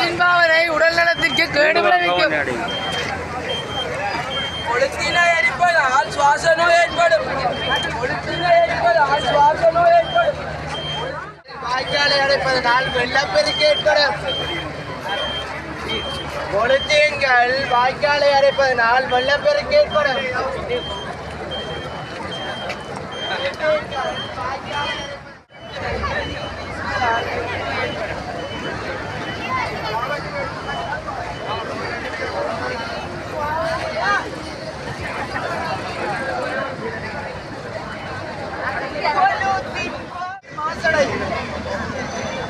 தின்பாவரை உடல் நலத்திற்கு கேடு விளைவிக்கும். கொளுத்தினை எரிப்பதால் சுவாச நோய் ஏற்படும். கொளுத்தினை எரிப்பதால் சுவாச நோய் ஏற்படும். வாய்க்காலை அடைப்பதனால் வெள்ளப்பெருக்கு ஏற்படும். கொளுத்தீன்கள் வாய்க்காலை அடைப்பதனால் வெள்ளப்பெருக்கு ஏற்படும்.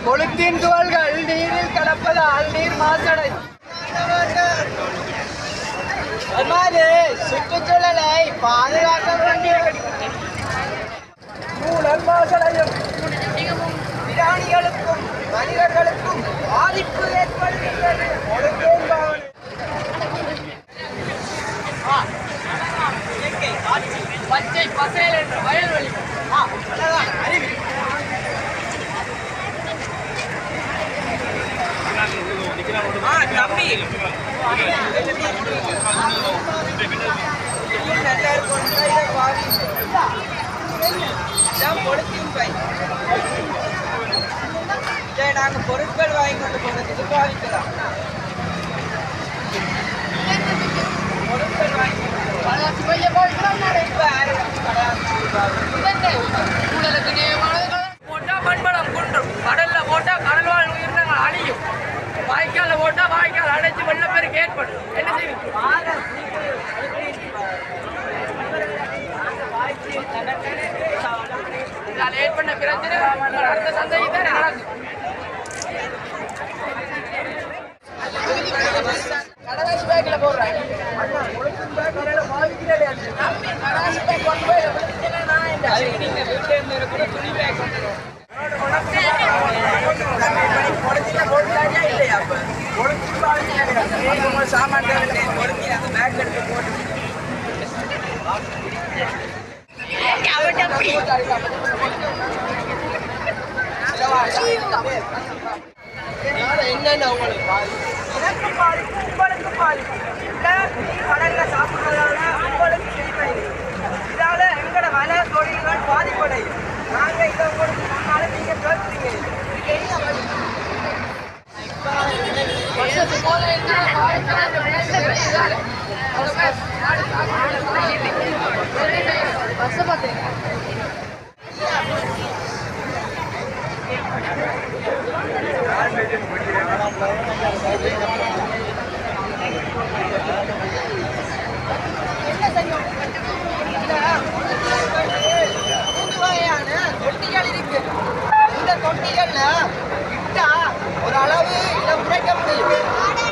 கொளுத்தின் துகள்கள் நீரில் கலப்பதால் நீர் மாசடை அம்மாது சுற்றுச்சூழலை பாதுகாக்க வேண்டிய சூழல் மாசடையும். பிராணிகளுக்கும் மனிதர்களுக்கும் பாதிப்பு ஏற்படுகின்றது. பச்சை பசையல் என்ற வயல்வெளி. அழகான அறிவு நாங்கள் பொருட்கள் வாங்கி கொண்டு போகிறதுக்கு பாவிக்கலாம் பொருட்கள் வாங்கி வளர்ச்சி பைய இப்போ உடலுக்கு நேயமானது போட்டா மண்பலம் குன்றும் கடல்ல போட்டா கடல் வாழ் உயிரினங்கள் அழியும் வாய்க்கால போட்டா வாய்க்கால் அடைச்சு வெள்ளப்பெருக்கு ஏற்படும் என்ன செய்வீங்க? இதால் ஏற்பட்ட பிரச்சனை. அடுத்த சந்தைக்கு தான் நடக்கும் கடலாசி பேக்கில் போடுறாங்க தம்பி கடலாசி பேக் கொண்டு போய் நான் என்ன வீட்டில் இருந்து இருக்கிற துணி பேக் கொண்டு சாமான் பொருத்தி அந்த பேக் எடுத்து போட்டு என்னென்ன உங்களுக்கு பாதிப்பு? எனக்கு பாதிப்பு உங்களுக்கு பாதிப்பு இல்லை கடல்ல சாப்பிட்றதால தொட்டிகள்ல விட்டா ஒரு அளவு இதை குறைக்க முடியும்